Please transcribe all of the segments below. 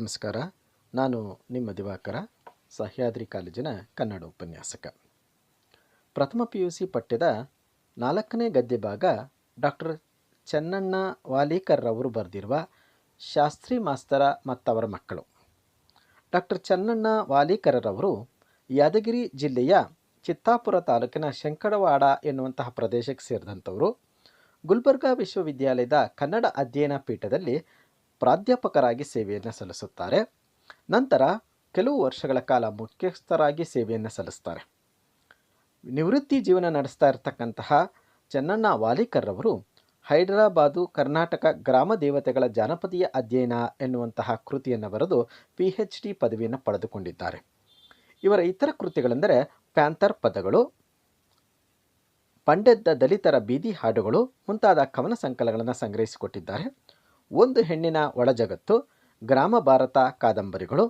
ನಮಸ್ಕಾರ. ನಾನು ನಿಮ್ಮ ದಿವಾಕರ, ಸಹ್ಯಾದ್ರಿ ಕಾಲೇಜಿನ ಕನ್ನಡ ಉಪನ್ಯಾಸಕ. ಪ್ರಥಮ ಪಿ ಯು ಸಿ ಪಠ್ಯದ ನಾಲ್ಕನೇ ಗದ್ಯ ಭಾಗ ಡಾಕ್ಟರ್ ಚೆನ್ನಣ್ಣ ವಾಲೀಕರ್ ಅವರು ಬರೆದಿರುವ ಶಾಸ್ತ್ರಿ ಮಾಸ್ತರ ಮತ್ತವರ ಮಕ್ಕಳು. ಡಾಕ್ಟರ್ ಚೆನ್ನಣ್ಣ ವಾಲೀಕರರವರು ಯಾದಗಿರಿ ಜಿಲ್ಲೆಯ ಚಿತ್ತಾಪುರ ತಾಲೂಕಿನ ಶಂಕಡವಾಡ ಎನ್ನುವಂತಹ ಪ್ರದೇಶಕ್ಕೆ ಸೇರಿದಂಥವರು ಗುಲ್ಬರ್ಗಾ ವಿಶ್ವವಿದ್ಯಾಲಯದ ಕನ್ನಡ ಅಧ್ಯಯನ ಪೀಠದಲ್ಲಿ ಪ್ರಾಧ್ಯಾಪಕರಾಗಿ ಸೇವೆಯನ್ನು ಸಲ್ಲಿಸುತ್ತಾರೆ. ನಂತರ ಕೆಲವು ವರ್ಷಗಳ ಕಾಲ ಮುಖ್ಯಸ್ಥರಾಗಿ ಸೇವೆಯನ್ನು ಸಲ್ಲಿಸ್ತಾರೆ ನಿವೃತ್ತಿ ಜೀವನ ನಡೆಸ್ತಾ ಇರತಕ್ಕಂತಹ ಚೆನ್ನಣ್ಣ ವಾಲಿಕರ್ರವರು ಹೈದರಾಬಾದು ಕರ್ನಾಟಕ ಗ್ರಾಮ ದೇವತೆಗಳ ಜಾನಪದೀಯ ಅಧ್ಯಯನ ಎನ್ನುವಂತಹ ಕೃತಿಯನ್ನು ಬರೆದು ಪಿ ಎಚ್ ಡಿ ಪದವಿಯನ್ನು ಪಡೆದುಕೊಂಡಿದ್ದಾರೆ. ಇವರ ಇತರ ಕೃತಿಗಳೆಂದರೆ ಪ್ಯಾಂಥರ್ ಪದಗಳು ಪಂಡೆದ್ದ ದಲಿತರ ಬೀದಿ ಹಾಡುಗಳು ಮುಂತಾದ ಕವನ ಸಂಕಲನಗಳನ್ನು ಸಂಗ್ರಹಿಸಿಕೊಟ್ಟಿದ್ದಾರೆ. ಒಂದು ಹೆಣ್ಣಿನ ಒಳಜಗತ್ತು, ಗ್ರಾಮ ಭಾರತ ಕಾದಂಬರಿಗಳು,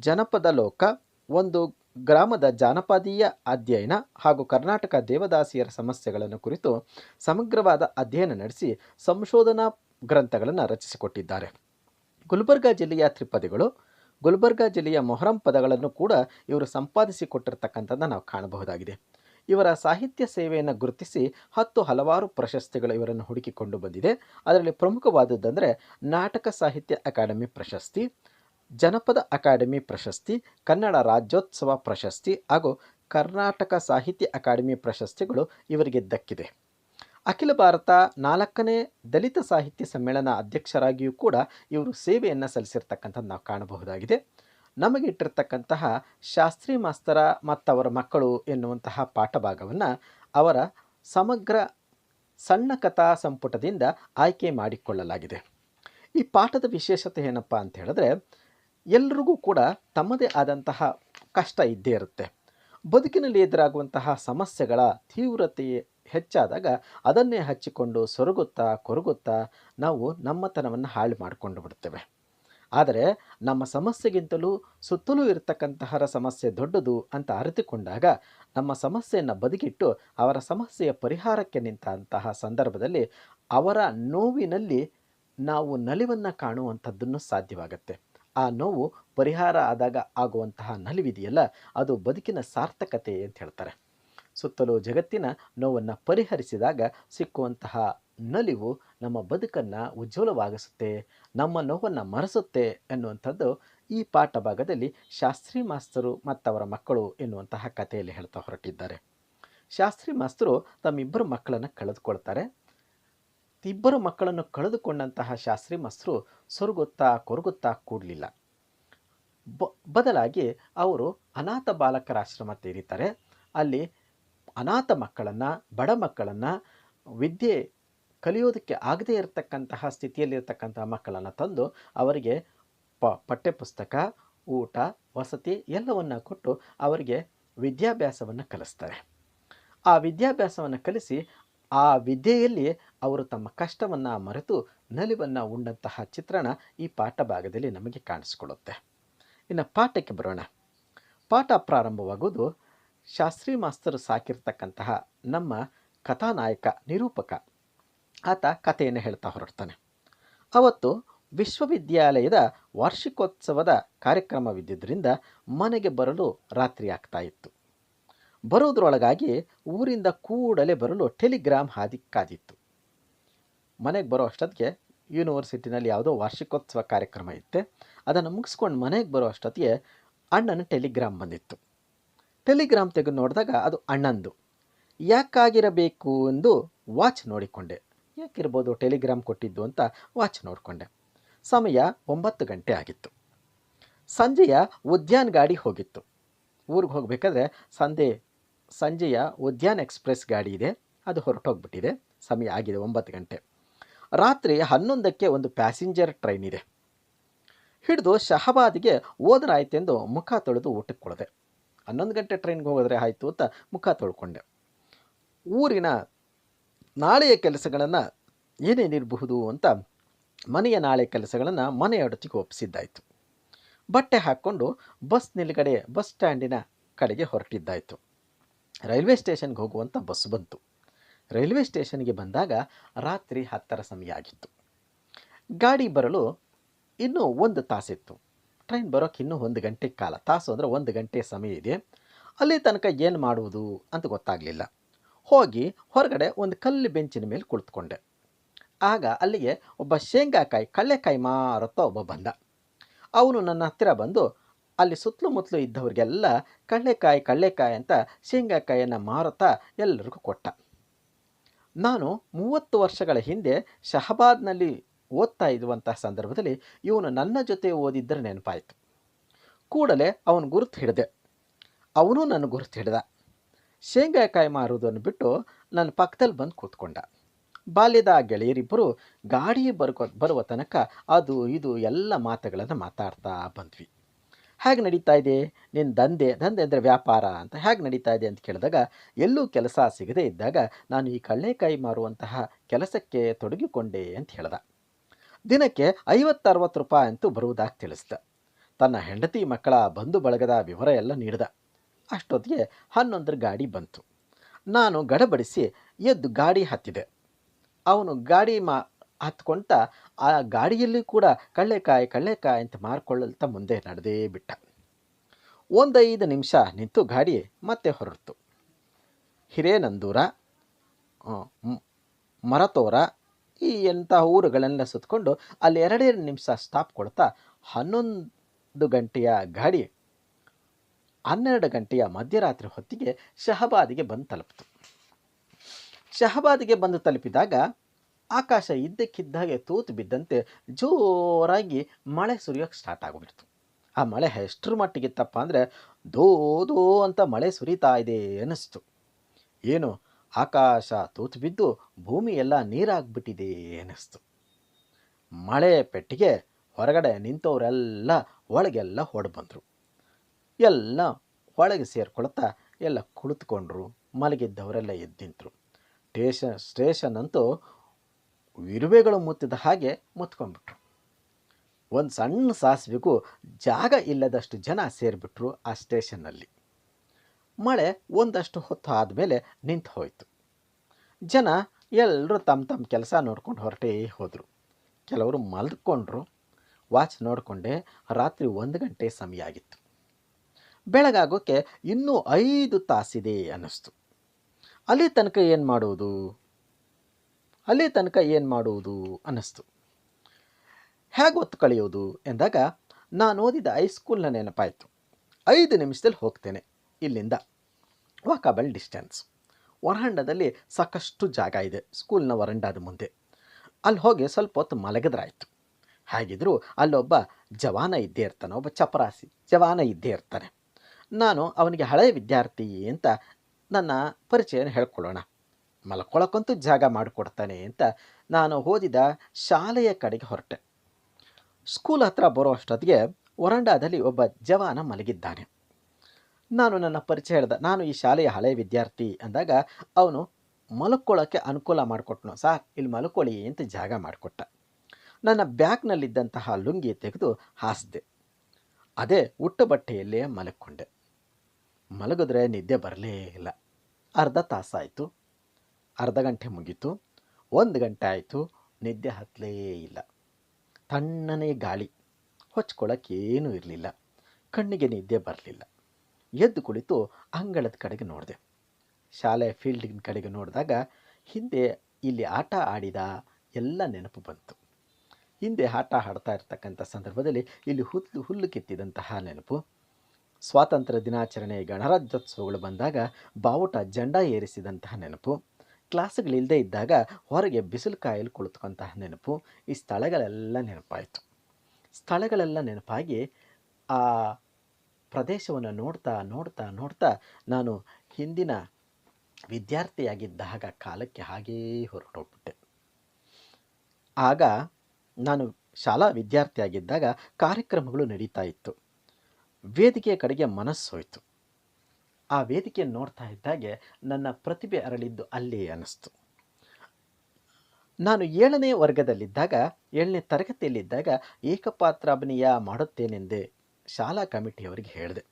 ಜನಪದ ಲೋಕ, ಒಂದು ಗ್ರಾಮದ ಜಾನಪದೀಯ ಅಧ್ಯಯನ ಹಾಗೂ ಕರ್ನಾಟಕ ದೇವದಾಸಿಯರ ಸಮಸ್ಯೆಗಳನ್ನು ಕುರಿತು ಸಮಗ್ರವಾದ ಅಧ್ಯಯನ ನಡೆಸಿ ಸಂಶೋಧನಾ ಗ್ರಂಥಗಳನ್ನು ರಚಿಸಿಕೊಟ್ಟಿದ್ದಾರೆ. ಗುಲ್ಬರ್ಗಾ ಜಿಲ್ಲೆಯ ತ್ರಿಪದಿಗಳು, ಗುಲ್ಬರ್ಗಾ ಜಿಲ್ಲೆಯ ಮೊಹರಂ ಪದಗಳನ್ನು ಕೂಡ ಇವರು ಸಂಪಾದಿಸಿಕೊಟ್ಟಿರ್ತಕ್ಕಂಥದ್ದನ್ನು ನಾವು ಕಾಣಬಹುದಾಗಿದೆ. ಇವರ ಸಾಹಿತ್ಯ ಸೇವೆಯನ್ನು ಗುರುತಿಸಿ ಹತ್ತು ಹಲವಾರು ಪ್ರಶಸ್ತಿಗಳು ಇವರನ್ನು ಹುಡುಕಿಕೊಂಡು ಬಂದಿದೆ. ಅದರಲ್ಲಿ ಪ್ರಮುಖವಾದದ್ದಂದರೆ ನಾಟಕ ಸಾಹಿತ್ಯ ಅಕಾಡೆಮಿ ಪ್ರಶಸ್ತಿ, ಜನಪದ ಅಕಾಡೆಮಿ ಪ್ರಶಸ್ತಿ, ಕನ್ನಡ ರಾಜ್ಯೋತ್ಸವ ಪ್ರಶಸ್ತಿ ಹಾಗೂ ಕರ್ನಾಟಕ ಸಾಹಿತ್ಯ ಅಕಾಡೆಮಿ ಪ್ರಶಸ್ತಿಗಳು ಇವರಿಗೆ ದಕ್ಕಿದೆ. ಅಖಿಲ ಭಾರತ ನಾಲ್ಕನೇ ದಲಿತ ಸಾಹಿತ್ಯ ಸಮ್ಮೇಳನ ಅಧ್ಯಕ್ಷರಾಗಿಯೂ ಕೂಡ ಇವರು ಸೇವೆಯನ್ನು ಸಲ್ಲಿಸಿರ್ತಕ್ಕಂಥದ್ದು ನಾವು ಕಾಣಬಹುದಾಗಿದೆ. ನಮಗೆ ಇಟ್ಟಿರ್ತಕ್ಕಂತಹ ಶಾಸ್ತ್ರಿ ಮಾಸ್ತರ ಮತ್ತವರ ಮಕ್ಕಳು ಎನ್ನುವಂತಹ ಪಾಠಭಾಗವನ್ನು ಅವರ ಸಮಗ್ರ ಸಣ್ಣ ಕಥಾ ಸಂಪುಟದಿಂದ ಆಯ್ಕೆ ಮಾಡಿಕೊಳ್ಳಲಾಗಿದೆ. ಈ ಪಾಠದ ವಿಶೇಷತೆ ಏನಪ್ಪ ಅಂತ ಹೇಳಿದ್ರೆ, ಎಲ್ರಿಗೂ ಕೂಡ ತಮ್ಮದೇ ಆದಂತಹ ಕಷ್ಟ ಇದ್ದೇ ಇರುತ್ತೆ. ಬದುಕಿನಲ್ಲಿ ಎದುರಾಗುವಂತಹ ಸಮಸ್ಯೆಗಳ ತೀವ್ರತೆ ಹೆಚ್ಚಾದಾಗ ಅದನ್ನೇ ಹಚ್ಚಿಕೊಂಡು ಸೊರಗುತ್ತಾ ಕೊರಗುತ್ತಾ ನಾವು ನಮ್ಮತನವನ್ನು ಹಾಳು ಮಾಡಿಕೊಂಡು ಬಿಡ್ತೇವೆ ಆದರೆ ನಮ್ಮ ಸಮಸ್ಯೆಗಿಂತಲೂ ಸುತ್ತಲೂ ಇರತಕ್ಕಂತಹ ಸಮಸ್ಯೆ ದೊಡ್ಡದು ಅಂತ ಅರಿತುಕೊಂಡಾಗ ನಮ್ಮ ಸಮಸ್ಯೆಯನ್ನು ಬದಿಗಿಟ್ಟು ಅವರ ಸಮಸ್ಯೆಯ ಪರಿಹಾರಕ್ಕೆ ನಿಂತಹ ಸಂದರ್ಭದಲ್ಲಿ ಅವರ ನೋವಿನಲ್ಲಿ ನಾವು ನಲಿವನ್ನು ಕಾಣುವಂಥದ್ದನ್ನು ಸಾಧ್ಯವಾಗುತ್ತೆ. ಆ ನೋವು ಪರಿಹಾರ ಆದಾಗ ಆಗುವಂತಹ ನಲಿವಿದೆಯಲ್ಲ, ಅದು ಬದುಕಿನ ಸಾರ್ಥಕತೆ ಅಂತ ಹೇಳ್ತಾರೆ. ಸುತ್ತಲೂ ಜಗತ್ತಿನ ನೋವನ್ನು ಪರಿಹರಿಸಿದಾಗ ಸಿಕ್ಕುವಂತಹ ನಲಿವು ನಮ್ಮ ಬದುಕನ್ನು ಉಜ್ವಲವಾಗಿಸುತ್ತೆ, ನಮ್ಮ ನೋವನ್ನು ಮರೆಸುತ್ತೆ ಎನ್ನುವಂಥದ್ದು ಈ ಪಾಠ ಭಾಗದಲ್ಲಿ ಶಾಸ್ತ್ರಿ ಮಾಸ್ತರು ಮತ್ತವರ ಮಕ್ಕಳು ಎನ್ನುವಂತಹ ಕಥೆಯಲ್ಲಿ ಹೇಳ್ತಾ ಹೊರಟಿದ್ದಾರೆ. ಶಾಸ್ತ್ರಿ ಮಾಸ್ತರು ತಮ್ಮಿಬ್ಬರು ಮಕ್ಕಳನ್ನು ಕಳೆದುಕೊಳ್ತಾರೆ. ಇಬ್ಬರು ಮಕ್ಕಳನ್ನು ಕಳೆದುಕೊಂಡಂತಹ ಶಾಸ್ತ್ರಿ ಮಾಸ್ತರು ಸೊರಗುತ್ತಾ ಕೊರಗುತ್ತಾ ಕೂಡಲಿಲ್ಲ. ಬ, ಬದಲಾಗಿ ಅವರು ಅನಾಥ ಬಾಲಕರ ಆಶ್ರಮ ತೀರಿತಾರೆ ಅಲ್ಲಿ ಅನಾಥ ಮಕ್ಕಳನ್ನು, ಬಡ ಮಕ್ಕಳನ್ನು ವಿದ್ಯೆ ಕಲಿಯೋದಕ್ಕೆ ಆಗದೇ ಇರತಕ್ಕಂತಹ ಸ್ಥಿತಿಯಲ್ಲಿರ್ತಕ್ಕಂತಹ ಮಕ್ಕಳನ್ನು ತಂದು ಅವರಿಗೆ ಪ, ಪಠ್ಯಪುಸ್ತಕ, ಊಟ, ವಸತಿ ಎಲ್ಲವನ್ನು ಕೊಟ್ಟು ಅವರಿಗೆ ವಿದ್ಯಾಭ್ಯಾಸವನ್ನು ಕಲಿಸ್ತಾರೆ. ಆ ವಿದ್ಯಾಭ್ಯಾಸವನ್ನು ಕಲಿಸಿ ಆ ವಿದ್ಯೆಯಲ್ಲಿ ಅವರು ತಮ್ಮ ಕಷ್ಟವನ್ನು ಮರೆತು ನಲಿವನ್ನು ಉಂಡಂತಹ ಚಿತ್ರಣ ಈ ಪಾಠ ಭಾಗದಲ್ಲಿ ನಮಗೆ ಕಾಣಿಸ್ಕೊಳ್ಳುತ್ತೆ. ಇನ್ನು ಪಾಠಕ್ಕೆ ಬರೋಣ. ಪಾಠ ಪ್ರಾರಂಭವಾಗುವುದು ಶಾಸ್ತ್ರಿ ಮಾಸ್ತರು ಸಾಕಿರ್ತಕ್ಕಂತಹ ನಮ್ಮ ಕಥಾನಾಯಕ ನಿರೂಪಕ ಆತ ಕಥೆಯನ್ನು ಹೇಳ್ತಾ ಹೊರಡ್ತಾನೆ. ಅವತ್ತು ವಿಶ್ವವಿದ್ಯಾಲಯದ ವಾರ್ಷಿಕೋತ್ಸವದ ಕಾರ್ಯಕ್ರಮವಿದ್ದುದರಿಂದ ಮನೆಗೆ ಬರಲು ರಾತ್ರಿ ಆಗ್ತಾ ಇತ್ತು. ಬರೋದ್ರೊಳಗಾಗಿ ಊರಿಂದ ಕೂಡಲೇ ಬರಲು ಟೆಲಿಗ್ರಾಮ್ ಹಾದಿ ಕಾದಿತ್ತು. ಮನೆಗೆ ಬರೋ ಅಷ್ಟೊತ್ತಿಗೆ ಯೂನಿವರ್ಸಿಟಿನಲ್ಲಿ ಯಾವುದೋ ವಾರ್ಷಿಕೋತ್ಸವ ಕಾರ್ಯಕ್ರಮ ಇತ್ತೆ. ಅದನ್ನು ಮುಗಿಸ್ಕೊಂಡು ಮನೆಗೆ ಬರೋ ಅಷ್ಟೊತ್ತಿಗೆ ಅಣ್ಣನ ಟೆಲಿಗ್ರಾಮ್ ಬಂದಿತ್ತು. ಟೆಲಿಗ್ರಾಮ್ ತೆಗೆದು ನೋಡಿದಾಗ ಅದು ಅಣ್ಣಂದು. ಯಾಕಾಗಿರಬೇಕು ಎಂದು ವಾಚ್ ನೋಡಿಕೊಂಡೆ. ಯಾಕಿರ್ಬೋದು ಟೆಲಿಗ್ರಾಮ್ ಕೊಟ್ಟಿದ್ದು ಅಂತ ವಾಚ್ ನೋಡಿಕೊಂಡೆ. ಸಮಯ ಒಂಬತ್ತು ಗಂಟೆ ಆಗಿತ್ತು. ಸಂಜೆಯ ಉದ್ಯಾನ್ ಗಾಡಿ ಹೋಗಿತ್ತು. ಊರಿಗೆ ಹೋಗಬೇಕಾದ್ರೆ ಸಂಜೆ, ಸಂಜೆಯ ಉದ್ಯಾನ್ ಎಕ್ಸ್ಪ್ರೆಸ್ ಗಾಡಿ ಇದೆ, ಅದು ಹೊರಟೋಗ್ಬಿಟ್ಟಿದೆ. ಸಮಯ ಆಗಿದೆ ಒಂಬತ್ತು ಗಂಟೆ. ರಾತ್ರಿ ಹನ್ನೊಂದಕ್ಕೆ ಒಂದು ಪ್ಯಾಸೆಂಜರ್ ಟ್ರೈನ್ ಇದೆ. ಹಿಡಿದು ಶಹಬಾದಿಗೆ ಓದರಾಯ್ತೆಂದು ಮುಖ ತೊಳೆದು ಊಟಕ್ಕೆ ಕೊಡದೆ. ಹನ್ನೊಂದು ಗಂಟೆ ಟ್ರೈನ್ಗೆ ಹೋಗಿದ್ರೆ ಆಯಿತು ಅಂತ ಮುಖ ತೊಳ್ಕೊಂಡೆ. ಊರಿನ ನಾಳೆಯ ಕೆಲಸಗಳನ್ನು ಏನೇನಿರಬಹುದು ಅಂತ ಮನೆಯ ನಾಳೆ ಕೆಲಸಗಳನ್ನು ಮನೆಯೊಡತಿಗೆ ಒಪ್ಪಿಸಿದ್ದಾಯಿತು. ಬಟ್ಟೆ ಹಾಕ್ಕೊಂಡು ಬಸ್ ನಿಲುಗಡೆ ಬಸ್ ಸ್ಟ್ಯಾಂಡಿನ ಕಡೆಗೆ ಹೊರಟಿದ್ದಾಯಿತು. ರೈಲ್ವೆ ಸ್ಟೇಷನ್ಗೆ ಹೋಗುವಂಥ ಬಸ್ ಬಂತು. ರೈಲ್ವೆ ಸ್ಟೇಷನ್ಗೆ ಬಂದಾಗ ರಾತ್ರಿ ಹತ್ತರ ಸಮಯ ಆಗಿತ್ತು. ಗಾಡಿ ಬರಲು ಇನ್ನೂ ಒಂದು ತಾಸಿತ್ತು. ಟ್ರೈನ್ ಬರೋಕ್ಕೆ ಇನ್ನೂ ಒಂದು ಗಂಟೆ ಕಾಲ, ತಾಸು ಅಂದರೆ ಒಂದು ಗಂಟೆ ಸಮಯ ಇದೆ. ಅಲ್ಲಿ ತನಕ ಏನು ಮಾಡುವುದು ಅಂತ ಗೊತ್ತಾಗಲಿಲ್ಲ. ಹೋಗಿ ಹೊರಗಡೆ ಒಂದು ಕಲ್ಲು ಬೆಂಚಿನ ಮೇಲೆ ಕುಳಿತುಕೊಂಡೆ. ಆಗ ಅಲ್ಲಿಗೆ ಒಬ್ಬ ಶೇಂಗಾಕಾಯಿ ಕಳ್ಳೆಕಾಯಿ ಮಾರುತ್ತಾ ಒಬ್ಬ ಬಂದ. ಅವನು ನನ್ನ ಹತ್ತಿರ ಬಂದು, ಅಲ್ಲಿ ಸುತ್ತಲೂ ಇದ್ದವರಿಗೆಲ್ಲ ಇದ್ದವ್ರಿಗೆಲ್ಲ ಕಳ್ಳೆಕಾಯಿ ಕಳ್ಳೆಕಾಯಿ ಅಂತ ಶೇಂಗಾಕಾಯಿಯನ್ನು ಮಾರುತ್ತಾ ಎಲ್ಲರಿಗೂ ಕೊಟ್ಟ. ನಾನು ಮೂವತ್ತು ವರ್ಷಗಳ ಹಿಂದೆ ಶಹಬಾದ್ನಲ್ಲಿ ಓದ್ತಾ ಇರುವಂತಹ ಸಂದರ್ಭದಲ್ಲಿ ಇವನು ನನ್ನ ಜೊತೆ ಓದಿದ್ದರೆ ನೆನಪಾಯಿತು. ಕೂಡಲೇ ಅವನು ಗುರುತು ಹಿಡಿದೆ. ಅವನು ನನ್ನ ಗುರುತು ಹಿಡ್ದ. ಶೇಂಗಾಕಾಯಿ ಮಾರುವುದನ್ನು ಬಿಟ್ಟು ನನ್ನ ಪಕ್ಕದಲ್ಲಿ ಬಂದು ಕೂತ್ಕೊಂಡ. ಬಾಲ್ಯದ ಗೆಳೆಯರಿಬ್ಬರು ಗಾಡಿ ಬರ್ಕೊ, ಬರುವ ತನಕ ಅದು ಇದು ಎಲ್ಲ ಮಾತುಗಳನ್ನು ಮಾತಾಡ್ತಾ ಬಂದ್ವಿ. ಹೇಗೆ ನಡೀತಾ ಇದೆ? ನಿನ್ನ ದಂಧೆ ದಂಧೆ ಅಂದರೆ ವ್ಯಾಪಾರ ಅಂತ ಹೇಗೆ ನಡೀತಾ ಇದೆ ಅಂತ ಕೇಳಿದಾಗ ಎಲ್ಲೂ ಕೆಲಸ ಸಿಗದೇ ಇದ್ದಾಗ ನಾನು ಈ ಕಳ್ಳೆಕಾಯಿ ಮಾರುವಂತಹ ಕೆಲಸಕ್ಕೆ ತೊಡಗಿಕೊಂಡೆ ಅಂತ ಹೇಳ್ದ. ದಿನಕ್ಕೆ ಐವತ್ತರವತ್ತು ರೂಪಾಯಿ ಅಂತೂ ಬರುವುದಾಗಿ ತಿಳಿಸ್ದ. ತನ್ನ ಹೆಂಡತಿ ಮಕ್ಕಳ ಬಂಧು ಬಳಗದ ವಿವರ ಎಲ್ಲ ನೀಡಿದ. ಅಷ್ಟೊತ್ತಿಗೆ ಹನ್ನೊಂದರ ಗಾಡಿ ಬಂತು. ನಾನು ಗಡಬಡಿಸಿ ಎದ್ದು ಗಾಡಿ ಹತ್ತಿದೆ. ಅವನು ಗಾಡಿ ಮಾ, ಹತ್ಕೊಂತ ಆ ಗಾಡಿಯಲ್ಲಿ ಕೂಡ ಕಳ್ಳೆಕಾಯಿ ಕಳ್ಳೆಕಾಯಿ ಅಂತ ಮಾರ್ಕೊಳ್ಳಲ್ತಾ ಮುಂದೆ ನಡೆದೇ ಬಿಟ್ಟ. ಒಂದೈದು ನಿಮಿಷ ನಿಂತು ಗಾಡಿ ಮತ್ತೆ ಹೊರಡ್ತು ಹಿರೇನಂದೂರ ಮರತೋರ ಈ ಎಂಥ ಊರುಗಳೆಲ್ಲ ಸುತ್ತಕೊಂಡು ಅಲ್ಲಿ ಎರಡೆರಡು ನಿಮಿಷ ಸ್ಟಾಪ್ ಕೊಡ್ತಾ ಹನ್ನೊಂದು ಗಂಟೆಯ ಗಾಡಿ ಹನ್ನೆರಡು ಗಂಟೆಯ ಮಧ್ಯರಾತ್ರಿ ಹೊತ್ತಿಗೆ ಶಹಬಾದಿಗೆ ಬಂದು ತಲುಪಿತು. ಶಹಬಾದಿಗೆ ಬಂದು ತಲುಪಿದಾಗ ಆಕಾಶ ಇದ್ದಕ್ಕಿದ್ದಾಗೆ ತೂತು ಬಿದ್ದಂತೆ ಜೋರಾಗಿ ಮಳೆ ಸುರಿಯೋಕ್ಕೆ ಸ್ಟಾರ್ಟ್ ಆಗಿಬಿಡ್ತು. ಆ ಮಳೆ ಎಷ್ಟರ ಮಟ್ಟಿಗಿತ್ತಪ್ಪ ಅಂದರೆ ದೋ ದೋ ಅಂತ ಮಳೆ ಸುರಿತಾ ಇದೆ ಅನ್ನಿಸ್ತು. ಏನು, ಆಕಾಶ ತೂತು ಬಿದ್ದು ಭೂಮಿ ಎಲ್ಲ ನೀರಾಗ್ಬಿಟ್ಟಿದೆ ಅನ್ನಿಸ್ತು. ಮಳೆ ಪೆಟ್ಟಿಗೆ ಹೊರಗಡೆ ನಿಂತವರೆಲ್ಲ ಒಳಗೆಲ್ಲ ಹೊಡೆ ಬಂದರು ಎಲ್ಲ ಒಳಗೆ ಸೇರ್ಕೊಳ್ತಾ ಎಲ್ಲ ಕುಳಿತುಕೊಂಡ್ರು, ಮಲಗಿದ್ದವರೆಲ್ಲ ಎದ್ದು ಸ್ಟೇಷನ್ ಸ್ಟೇಷನ್ ಅಂತೂ ಇರುವೆಗಳು ಮುತ್ತಿದ ಹಾಗೆ ಮುತ್ಕೊಂಡ್ಬಿಟ್ರು. ಒಂದು ಸಣ್ಣ ಸಾಸಿವೆಗೂ ಜಾಗ ಇಲ್ಲದಷ್ಟು ಜನ ಸೇರಿಬಿಟ್ರು ಆ ಸ್ಟೇಷನ್ನಲ್ಲಿ. ಮಳೆ ಒಂದಷ್ಟು ಹೊತ್ತು ಆದಮೇಲೆ ನಿಂತು ಹೋಯಿತು. ಜನ ಎಲ್ಲರೂ ತಮ್ಮ ತಮ್ಮ ಕೆಲಸ ನೋಡ್ಕೊಂಡು ಹೊರಟೇ ಹೋದರು. ಕೆಲವರು ಮಲ್ಕೊಂಡ್ರು. ವಾಚ್ ನೋಡಿಕೊಂಡೆ ರಾತ್ರಿ ಒಂದು ಗಂಟೆ ಸಮಯ ಆಗಿತ್ತು. ಬೆಳಗಾಗೋಕ್ಕೆ ಇನ್ನೂ ಐದು ತಾಸಿದೆ ಅನ್ನಿಸ್ತು. ಅಲ್ಲಿ ತನಕ ಏನು ಮಾಡುವುದು? ಅಲ್ಲಿ ತನಕ ಏನು ಮಾಡುವುದು ಅನ್ನಿಸ್ತು. ಹೇಗೆ ಹೊತ್ತು ಕಳೆಯೋದು ಎಂದಾಗ ನಾನು ಓದಿದ ಹೈಸ್ಕೂಲ್ನ ನೆನಪಾಯಿತು. ಐದು ನಿಮಿಷದಲ್ಲಿ ಹೋಗ್ತೇನೆ ಇಲ್ಲಿಂದ. ವಾಕಬಲ್ ಡಿಸ್ಟೆನ್ಸ್ ವರಾಂಡದಲ್ಲಿ ಸಾಕಷ್ಟು ಜಾಗ ಇದೆ ಸ್ಕೂಲ್ನ ವರಂಡಾದ ಮುಂದೆ. ಅಲ್ಲಿ ಹೋಗಿ ಸ್ವಲ್ಪ ಹೊತ್ತು ಮಲಗಿದ್ರಾಯ್ತು. ಹಾಗಿದ್ದರೂ ಅಲ್ಲೊಬ್ಬ ಜವಾನ ಇದ್ದೇ ಇರ್ತಾನೆ, ಒಬ್ಬ ಚಪರಾಸಿ ಜವಾನ ಇದ್ದೇ ಇರ್ತಾನೆ. ನಾನು ಅವನಿಗೆ ಹಳೆಯ ವಿದ್ಯಾರ್ಥಿ ಅಂತ ನನ್ನ ಪರಿಚಯನ ಹೇಳ್ಕೊಳ್ಳೋಣ. ಮಲ್ಕೊಳ್ಳೋಕ್ಕಂತೂ ಜಾಗ ಮಾಡಿಕೊಡ್ತಾನೆ ಅಂತ ನಾನು ಓದಿದ ಶಾಲೆಯ ಕಡೆಗೆ ಹೊರಟೆ. ಸ್ಕೂಲ್ ಹತ್ರ ಬರೋ ಅಷ್ಟೊತ್ತಿಗೆ ವರಂಡಾದಲ್ಲಿ ಒಬ್ಬ ಜವಾನ ಮಲಗಿದ್ದಾನೆ. ನಾನು ನನ್ನ ಪರಿಚಯ ಹೇಳ್ದ, ನಾನು ಈ ಶಾಲೆಯ ಹಳೆಯ ವಿದ್ಯಾರ್ಥಿ ಅಂದಾಗ ಅವನು ಮಲ್ಕೊಳ್ಳೋಕ್ಕೆ ಅನುಕೂಲ ಮಾಡಿಕೊಟ್ನು. ಸಾರ್, ಇಲ್ಲಿ ಮಲ್ಕೊಳ್ಳಿ ಅಂತ ಜಾಗ ಮಾಡಿಕೊಟ್ಟ. ನನ್ನ ಬ್ಯಾಗ್ನಲ್ಲಿದ್ದಂತಹ ಲುಂಗಿ ತೆಗೆದು ಹಾಸಿದೆ. ಅದೇ ಉಟ್ಟ ಬಟ್ಟೆಯಲ್ಲೇ ಮಲಕ್ಕೊಂಡೆ ಮಲಗಿದ್ರೆ ನಿದ್ದೆ ಬರಲೇ ಇಲ್ಲ. ಅರ್ಧ ತಾಸಾಯಿತು ಅರ್ಧ ಗಂಟೆ ಮುಗೀತು. ಒಂದು ಗಂಟೆ ಆಯಿತು. ನಿದ್ದೆ ಹತ್ತಲೇ ಇಲ್ಲ. ತಣ್ಣನೆ ಗಾಳಿ. ಹೊಚ್ಕೊಳ್ಳೋಕ್ಕೇನೂ ಇರಲಿಲ್ಲ. ಕಣ್ಣಿಗೆ ನಿದ್ದೆ ಬರಲಿಲ್ಲ. ಎದ್ದು ಕುಳಿತು ಅಂಗಳದ ಕಡೆಗೆ ನೋಡಿದೆ. ಶಾಲೆ ಫೀಲ್ಡಿನ ಕಡೆಗೆ ನೋಡಿದಾಗ ಹಿಂದೆ ಇಲ್ಲಿ ಆಟ ಆಡಿದ ಎಲ್ಲ ನೆನಪು ಬಂತು. ಹಿಂದೆ ಆಟ ಆಡ್ತಾ ಇರ್ತಕ್ಕಂಥ ಸಂದರ್ಭದಲ್ಲಿ ಇಲ್ಲಿ ಹುಲ್ಲು ಹುಲ್ಲು ಕೆತ್ತಿದಂತಹ ನೆನಪು. ಸ್ವಾತಂತ್ರ್ಯ ದಿನಾಚರಣೆ ಗಣರಾಜ್ಯೋತ್ಸವಗಳು ಬಂದಾಗ ಬಾವುಟ ಜಂಡ ಏರಿಸಿದಂತಹ ನೆನಪು ಕ್ಲಾಸ್ಗಳಿಲ್ಲದೆ ಇದ್ದಾಗ ಹೊರಗೆ ಬಿಸಿಲು ಕಾಯಲು ಕುಳಿತುಕೊಂತಹ ನೆನಪು, ಈ ಸ್ಥಳಗಳೆಲ್ಲ ನೆನಪಾಯಿತು. ಸ್ಥಳಗಳೆಲ್ಲ ನೆನಪಾಗಿ ಆ ಪ್ರದೇಶವನ್ನು ನೋಡ್ತಾ ನೋಡ್ತಾ ನೋಡ್ತಾ ನಾನು ಹಿಂದಿನ ವಿದ್ಯಾರ್ಥಿಯಾಗಿದ್ದಾಗ ಕಾಲಕ್ಕೆ ಹಾಗೇ ಹೊರಟೋಗ್ಬಿಟ್ಟೆ. ಆಗ ನಾನು ಶಾಲಾ ವಿದ್ಯಾರ್ಥಿಯಾಗಿದ್ದಾಗ ಕಾರ್ಯಕ್ರಮಗಳು ನಡೀತಾ ಇತ್ತು. ವೇದಿಕೆಯ ಕಡೆಗೆ ಮನಸ್ಸೋಯ್ತು. ಆ ವೇದಿಕೆಯನ್ನು ನೋಡ್ತಾ ಇದ್ದಾಗೆ ನನ್ನ ಪ್ರತಿಭೆ ಅರಳಿದ್ದು ಅಲ್ಲಿ ಅನ್ನಿಸ್ತು. ನಾನು ಏಳನೇ ವರ್ಗದಲ್ಲಿದ್ದಾಗ, ಏಳನೇ ತರಗತಿಯಲ್ಲಿದ್ದಾಗ ಏಕಪಾತ್ರ ಅಭಿನಯ ಮಾಡುತ್ತೇನೆಂದೇ ಶಾಲಾ ಕಮಿಟಿಯವರಿಗೆ ಹೇಳಿದೆ.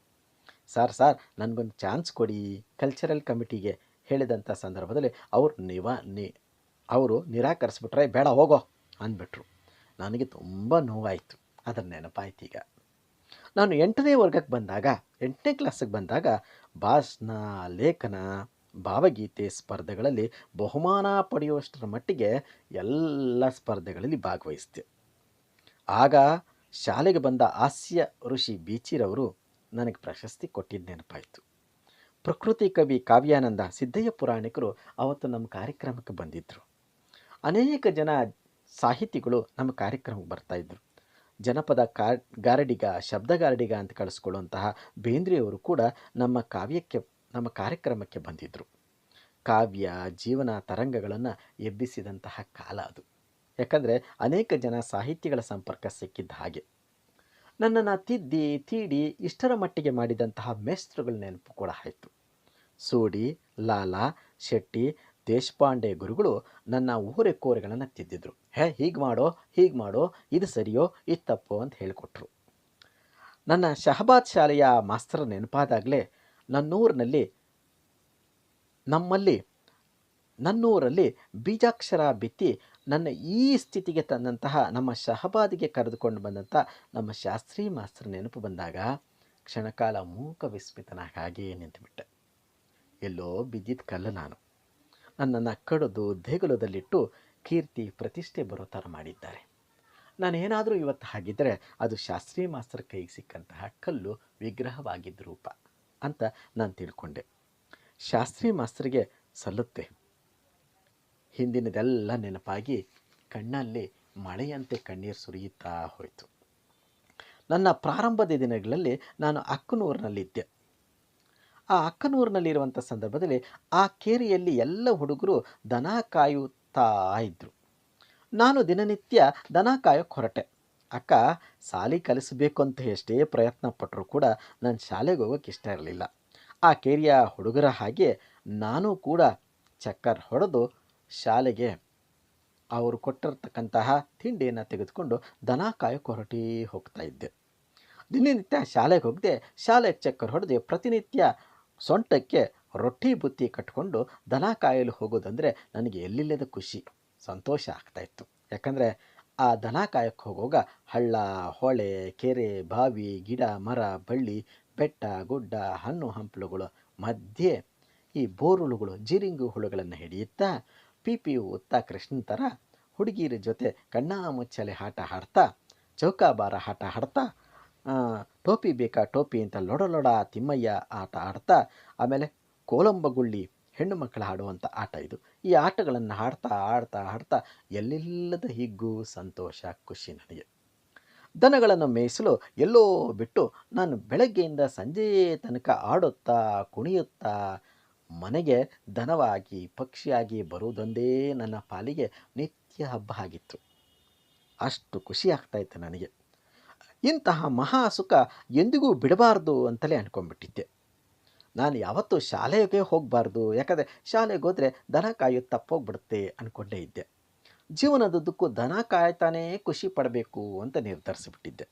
ಸರ್ ಸರ್, ನನಗೊಂದು ಚಾನ್ಸ್ ಕೊಡಿ. ಕಲ್ಚರಲ್ ಕಮಿಟಿಗೆ ಹೇಳಿದಂಥ ಸಂದರ್ಭದಲ್ಲಿ ಅವರು ನಿವ ನಿ, ಅವರು ನಿರಾಕರಿಸ್ಬಿಟ್ರೆ ಬೇಡ, ಹೋಗೋ, ಅಂದ್ಬಿಟ್ರು. ನನಗೆ ತುಂಬ ನೋವಾಯಿತು. ಅದರ ನೆನಪಾಯ್ತು ಈಗ. ನಾನು ಎಂಟನೇ ವರ್ಗಕ್ಕೆ ಬಂದಾಗ, ಎಂಟನೇ ಕ್ಲಾಸಿಗೆ ಬಂದಾಗ ಭಾಷಣ, ಲೇಖನ, ಭಾವಗೀತೆ ಸ್ಪರ್ಧೆಗಳಲ್ಲಿ ಬಹುಮಾನ ಪಡೆಯುವಷ್ಟರ ಮಟ್ಟಿಗೆ ಎಲ್ಲ ಸ್ಪರ್ಧೆಗಳಲ್ಲಿ ಭಾಗವಹಿಸಿದೆ. ಆಗ ಶಾಲೆಗೆ ಬಂದ ಹಾಸ್ಯ ಋಷಿ ಬೀಚಿರವರು ನನಗೆ ಪ್ರಶಸ್ತಿ ಕೊಟ್ಟಿದ್ದ ನೆನಪಾಯಿತು. ಪ್ರಕೃತಿ ಕವಿ ಕಾವ್ಯಾನಂದ ಸಿದ್ದಯ್ಯ ಪುರಾಣಿಕರು ಅವತ್ತು ನಮ್ಮ ಕಾರ್ಯಕ್ರಮಕ್ಕೆ ಬಂದಿದ್ದರು ಅನೇಕ ಜನ ಸಾಹಿತಿಗಳು ನಮ್ಮ ಕಾರ್ಯಕ್ರಮಕ್ಕೆ ಬರ್ತಾಯಿದ್ರು ಜನಪದ ಕಾ ಗಾರಡಿಗ, ಶಬ್ದಗಾರಡಿಗ ಅಂತ ಕಳಿಸ್ಕೊಳ್ಳುವಂತಹ ಬೇಂದ್ರೆಯವರು ಕೂಡ ನಮ್ಮ ಕಾವ್ಯಕ್ಕೆ, ನಮ್ಮ ಕಾರ್ಯಕ್ರಮಕ್ಕೆ ಬಂದಿದ್ದರು ಕಾವ್ಯ, ಜೀವನ ತರಂಗಗಳನ್ನು ಎಬ್ಬಿಸಿದಂತಹ ಕಾಲ ಅದು. ಯಾಕಂದರೆ ಅನೇಕ ಜನ ಸಾಹಿತ್ಯಗಳ ಸಂಪರ್ಕ ಸಿಕ್ಕಿದ್ದ ಹಾಗೆ. ನನ್ನನ್ನು ತಿದ್ದಿ, ತೀಡಿ, ಇಷ್ಟರ ಮಟ್ಟಿಗೆ ಮಾಡಿದಂತಹ ಮೇಸ್ತ್ರುಗಳ ನೆನಪು ಕೂಡ ಆಯಿತು. ಸೋಡಿ, ಲಾಲಾ, ಶೆಟ್ಟಿ ದೇಶಪಾಂಡೆ ಗುರುಗಳು ನನ್ನ ಊರೆ ಕೋರೆಗಳನ್ನು ತಿದ್ದಿದ್ರು. ಹೇ, ಹೀಗೆ ಮಾಡೋ ಹೀಗೆ ಮಾಡೋ, ಇದು ಸರಿಯೋ, ಇದು ತಪ್ಪೋ ಅಂತ ಹೇಳಿಕೊಟ್ರು. ನನ್ನ ಶಹಬಾದ್ ಶಾಲೆಯ ಮಾಸ್ತರ ನೆನಪಾದಾಗಲೇ ನನ್ನೂರಿನಲ್ಲಿ, ನಮ್ಮಲ್ಲಿ, ನನ್ನೂರಲ್ಲಿ ಬೀಜಾಕ್ಷರ ಬಿತ್ತಿ ನನ್ನ ಈ ಸ್ಥಿತಿಗೆ ತಂದಂತಹ ನಮ್ಮ ಶಹಬಾದಿಗೆ ಕರೆದುಕೊಂಡು ಬಂದಂಥ ನಮ್ಮ ಶಾಸ್ತ್ರಿ ಮಾಸ್ತರ ನೆನಪು ಬಂದಾಗ ಕ್ಷಣಕಾಲ ಮೂಕ ವಿಸ್ಮಿತನಾಗಿ ಹಾಗೆಯೇ ನಿಂತುಬಿಟ್ಟೆ. ಎಲ್ಲೋ ಬಿದ್ದಿದ್ದ ಕಲ್ಲು ನಾನು. ನನ್ನನ್ನು ಕಡಿದು ದೇಗುಲದಲ್ಲಿಟ್ಟು ಕೀರ್ತಿ ಪ್ರತಿಷ್ಠೆ ಬರೋ ಥರ ಮಾಡಿದ್ದಾರೆ. ನಾನೇನಾದರೂ ಇವತ್ತು ಹಾಗಿದ್ದರೆ ಅದು ಶಾಸ್ತ್ರಿ ಮಾಸ್ತರ್ ಕೈಗೆ ಸಿಕ್ಕಂತಹ ಕಲ್ಲು ವಿಗ್ರಹವಾಗಿದ್ದ ರೂಪ ಅಂತ ನಾನು ತಿಳ್ಕೊಂಡೆ. ಶಾಸ್ತ್ರಿ ಮಾಸ್ತರಿಗೆ ಸಲ್ಲುತ್ತೆ. ಹಿಂದಿನದೆಲ್ಲ ನೆನಪಾಗಿ ಕಣ್ಣಲ್ಲಿ ಮಳೆಯಂತೆ ಕಣ್ಣೀರು ಸುರಿಯುತ್ತಾ ಹೋಯಿತು. ನನ್ನ ಪ್ರಾರಂಭದ ದಿನಗಳಲ್ಲಿ ನಾನು ಅಕ್ಕನೂರಿನಲ್ಲಿದ್ದೆ. ಆ ಅಕ್ಕನೂರಿನಲ್ಲಿರುವಂಥ ಸಂದರ್ಭದಲ್ಲಿ ಆ ಕೇರಿಯಲ್ಲಿ ಎಲ್ಲ ಹುಡುಗರು ದನ ಕಾಯುತ್ತಾ ಇದ್ದರು ನಾನು ದಿನನಿತ್ಯ ದನ ಕಾಯೋಕ್ಕೆ ಹೊರಟೆ ಅಕ್ಕ, ಸಾಲಿ ಕಲಿಸಬೇಕು ಅಂತ ಎಷ್ಟೇ ಪ್ರಯತ್ನ ಪಟ್ಟರೂ ಕೂಡ ನನ್ನ ಶಾಲೆಗೆ ಹೋಗೋಕ್ಕೆ ಇಷ್ಟ ಇರಲಿಲ್ಲ. ಆ ಕೇರಿಯ ಹುಡುಗರ ಹಾಗೆ ನಾನು ಕೂಡ ಚಕ್ಕರ್ ಹೊಡೆದು ಶಾಲೆಗೆ ಅವರು ಕೊಟ್ಟಿರ್ತಕ್ಕಂತಹ ತಿಂಡಿಯನ್ನು ತೆಗೆದುಕೊಂಡು ದನ ಕಾಯೋಕ್ಕೆ ಹೊರಟಿ ಹೋಗ್ತಾ ಇದ್ದೆ. ದಿನನಿತ್ಯ ಶಾಲೆಗೆ ಹೋಗದೆ ಶಾಲೆಗೆ ಚಕ್ಕರ್ ಹೊಡೆದು ಪ್ರತಿನಿತ್ಯ ಸೊಂಟಕ್ಕೆ ರೊಟ್ಟಿ ಬುತ್ತಿ ಕಟ್ಕೊಂಡು ದನ ಕಾಯಲು ಹೋಗೋದಂದರೆ ನನಗೆ ಎಲ್ಲಿಲ್ಲದ ಖುಷಿ. ಸಂತೋಷ ಆಗ್ತಾಯಿತ್ತು ಯಾಕಂದರೆ ಆ ದನ ಕಾಯಕ್ಕೆ ಹೋಗುವಾಗ ಹಳ್ಳ, ಹೊಳೆ, ಕೆರೆ, ಬಾವಿ, ಗಿಡ, ಮರ, ಬಳ್ಳಿ, ಬೆಟ್ಟ, ಗುಡ್ಡ, ಹಣ್ಣು ಹಂಪಲುಗಳು, ಮಧ್ಯೆ ಈ ಬೋರುಳುಗಳು, ಜಿರಿಂಗು ಹುಳುಗಳನ್ನು ಹಿಡಿಯುತ್ತಾ ಪಿ ಪಿ ಉತ್ತಾ ಕೃಷ್ಣನ ಥರ ಹುಡುಗಿಯರ ಜೊತೆ ಕಣ್ಣಾ ಮುಚ್ಚಲೆ ಆಟ ಆಡ್ತಾ ಚೌಕಾಬಾರ ಆಟ ಆಡ್ತಾ ಟೋಪಿ ಬೇಕಾ ಟೋಪಿ ಅಂತ ಲೊಡ ಲೊಡ ತಿಮ್ಮಯ್ಯ ಆಟ ಆಡ್ತಾ, ಆಮೇಲೆ ಕೋಲಂಬಗುಳ್ಳಿ ಹೆಣ್ಣು ಮಕ್ಕಳು ಆಡುವಂಥ ಆಟ ಇದು. ಈ ಆಟಗಳನ್ನು ಆಡ್ತಾ ಆಡ್ತಾ ಆಡ್ತಾ ಎಲ್ಲಿಲ್ಲದ ಹಿಗ್ಗು, ಸಂತೋಷ, ಖುಷಿ ನನಗೆ ದನಗಳನ್ನು ಮೇಯಿಸಲು ಎಲ್ಲೋ ಬಿಟ್ಟು ನಾನು ಬೆಳಗ್ಗೆಯಿಂದ ಸಂಜೆ ತನಕ ಆಡುತ್ತಾ, ಕುಣಿಯುತ್ತಾ ಮನೆಗೆ ದನವಾಗಿ, ಪಕ್ಷಿಯಾಗಿ ಬರುವುದೊಂದೇ ನನ್ನ ಪಾಲಿಗೆ ನಿತ್ಯ ಹಬ್ಬ ಆಗಿತ್ತು. ಅಷ್ಟು ಖುಷಿ ಆಗ್ತಾಯಿತ್ತು ನನಗೆ. ಇಂತಹ ಮಹಾ ಸುಖ ಎಂದಿಗೂ ಬಿಡಬಾರ್ದು ಅಂತಲೇ ಅಂದ್ಕೊಂಡ್ಬಿಟ್ಟಿದ್ದೆ ನಾನು ಯಾವತ್ತೂ ಶಾಲೆಗೆ ಹೋಗಬಾರ್ದು, ಯಾಕಂದರೆ ಶಾಲೆಗೆ ಹೋದರೆ ದನ ಕಾಯೋದು ತಪ್ಪೋಗ್ಬಿಡುತ್ತೆ ಅಂದ್ಕೊಂಡೇ ಇದ್ದೆ. ಜೀವನದುದ್ದಕ್ಕೂ ದನ ಕಾಯ್ತಾನೇ ಖುಷಿ ಪಡಬೇಕು ಅಂತ ನಿರ್ಧರಿಸಿಬಿಟ್ಟಿದ್ದೆ.